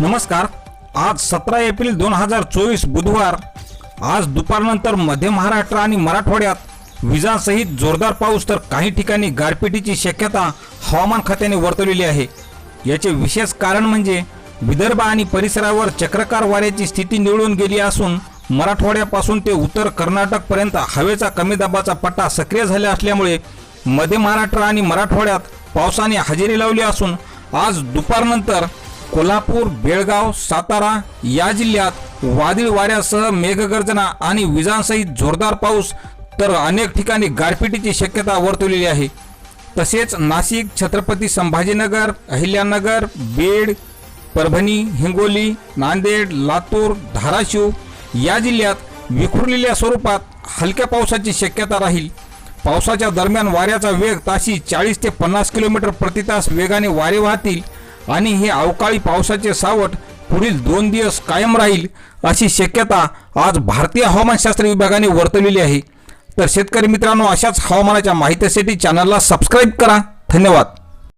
नमस्कार. आज सतरा एप्रिल दोन हजार चोवीस बुधवार. आज दुपारनंतर मध्य महाराष्ट्र आणि मराठवाड्यात विजांसहित जोरदार पाऊस तर काही ठिकाणी गारपिटीची शक्यता हवामान खात्याने वर्तवलेली आहे. याचे विशेष कारण म्हणजे विदर्भ आणि परिसरावर चक्रकार वाऱ्याची स्थिती निवडून गेली असून मराठवाड्यापासून ते उत्तर कर्नाटकपर्यंत हवेचा कमी दाबाचा पट्टा सक्रिय झाला असल्यामुळे मध्य महाराष्ट्र आणि मराठवाड्यात पावसाने हजेरी लावली असून आज दुपारनंतर कोल्हापूर बेळगाव सातारा या जिल्ह्यात वादळी वाऱ्यासह मेघगर्जना आणि विजांसहित जोरदार पाऊस तर अनेक ठिकाणी गारपिटीची शक्यता वर्तवलेली आहे. तसेच नाशिक छत्रपती संभाजीनगर अहिल्यानगर बीड परभणी हिंगोली नांदेड लातूर धाराशिव या जिल्ह्यात विखुरलेल्या स्वरूपात हलक्या पावसाची शक्यता राहील. पावसाच्या दरम्यान वाऱ्याचा वेग ताशी चाळीस ते पन्नास किलोमीटर प्रति तास वेगाने वारे वाहतील. आणि हे अवकाळी पावसाचे सावट पुढील दोन दिवस कायम राहील अशी शक्यता आज भारतीय हवामानशास्त्र विभागाने वर्तवलेली आहे. तर शेतकरी मित्रांनो अशाच हवामानाच्या माहितीसाठी चॅनलला सबस्क्राईब करा. धन्यवाद.